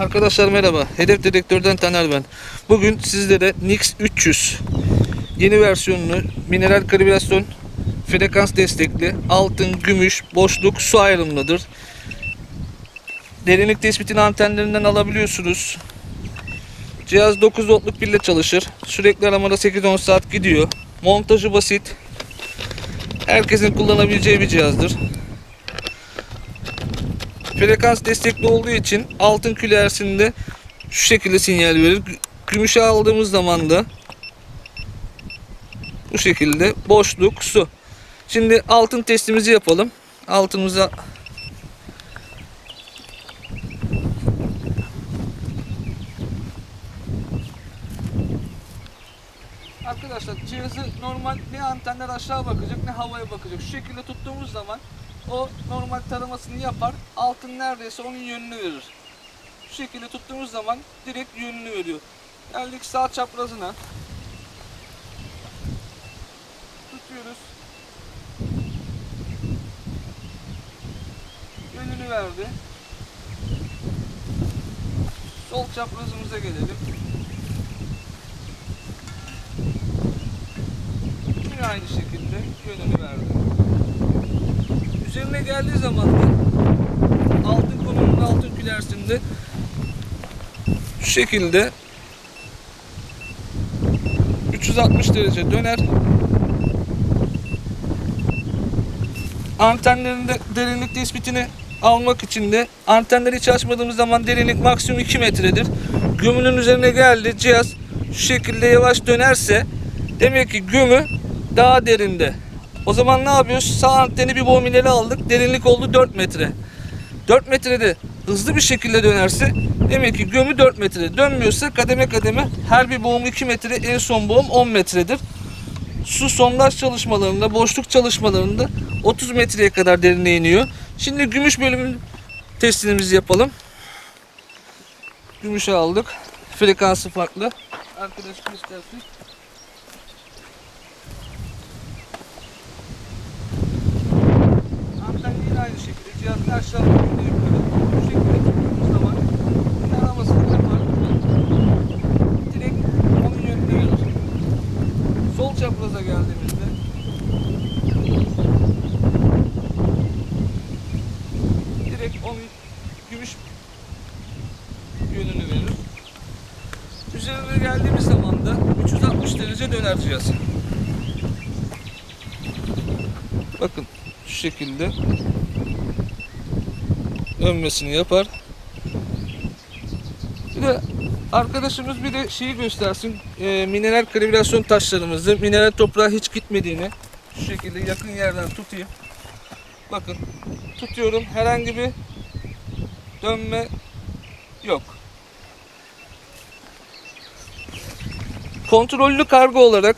Arkadaşlar merhaba. Hedef Dedektör'den Taner ben. Bugün sizlere Nix 300 yeni versiyonunu mineral kalibrasyon frekans destekli altın, gümüş, boşluk, su ayrımlıdır. Derinlik tespitini antenlerinden alabiliyorsunuz. Cihaz 9 voltluk pille çalışır. Sürekli aramada 8-10 saat gidiyor. Montajı basit. Herkesin kullanabileceği bir cihazdır. Frekans destekli olduğu için altın külersinde şu şekilde sinyal verir. Gü- Gümüşe aldığımız zaman da bu şekilde boşluk su. Şimdi altın testimizi yapalım. Altınımıza Arkadaşlar cihazı normal ne antenler aşağı bakacak ne havaya bakacak. Şu şekilde tuttuğumuz zaman o normal taramasını yapar. Altın neredeyse onun yönünü verir. Şu şekilde tuttuğumuz zaman direkt yönünü veriyor. Geldik sağ çaprazına. Tutuyoruz. Yönünü verdi. Sol çaprazımıza gelelim. Yine aynı şekilde yönünü verdi. Üzerine geldiği zaman da altın konumunda altın külersinde şu şekilde 360 derece döner. Antenlerinde derinlik tespitini almak için de antenleri hiç açmadığımız zaman derinlik maksimum 2 metredir. Gömünün üzerine geldi cihaz şu şekilde yavaş dönerse demek ki gömü daha derinde. O zaman ne yapıyoruz? Sağ anteni bir boğum ileri aldık. Derinlik oldu 4 metre. 4 metrede hızlı bir şekilde dönerse demek ki gömü 4 metre. Dönmüyorsa kademe kademe her bir boğum 2 metre en son boğum 10 metredir. Su sondaj çalışmalarında, boşluk çalışmalarında 30 metreye kadar derine iniyor. Şimdi gümüş bölümün testimizi yapalım. Gümüşü aldık. Frekansı farklı. Arkadaş göstersin. Anten yine aynı şekilde cihazın aşağı yönünde yukarı. Bu şekilde tuttuğumuz zaman aramasını yapar. Direkt onun yönünde verir. Sol çapraza geldiğimizde direkt onun gümüş yönünü verir. Üzerine geldiğimiz zaman da 360 derece döner cihaz. Bakın şu şekilde dönmesini yapar. Bir de arkadaşımız bir de şeyi göstersin. Ee, mineral kalibrasyon taşlarımızı, mineral toprağa hiç gitmediğini şu şekilde yakın yerden tutayım. Bakın tutuyorum. Herhangi bir dönme yok. Kontrollü kargo olarak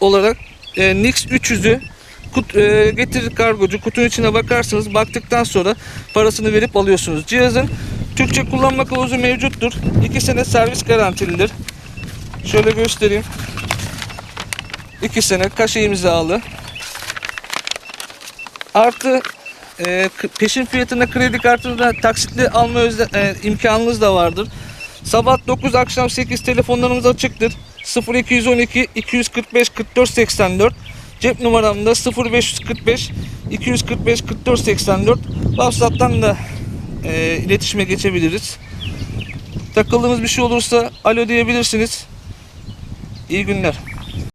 olarak e, Nix 300'ü kut, e, getirir kargocu kutunun içine bakarsınız baktıktan sonra parasını verip alıyorsunuz. Cihazın Türkçe kullanma kılavuzu mevcuttur. 2 sene servis garantilidir. Şöyle göstereyim. 2 sene kaşe imzalı. Artı e, peşin fiyatına kredi kartını taksitli alma özde, e, imkanınız da vardır. Sabah 9 akşam 8 telefonlarımız açıktır. 0212 245 44 84 Cep numaram da 0545 245 44 84 WhatsApp'tan da e, iletişime geçebiliriz. Takıldığınız bir şey olursa alo diyebilirsiniz. İyi günler.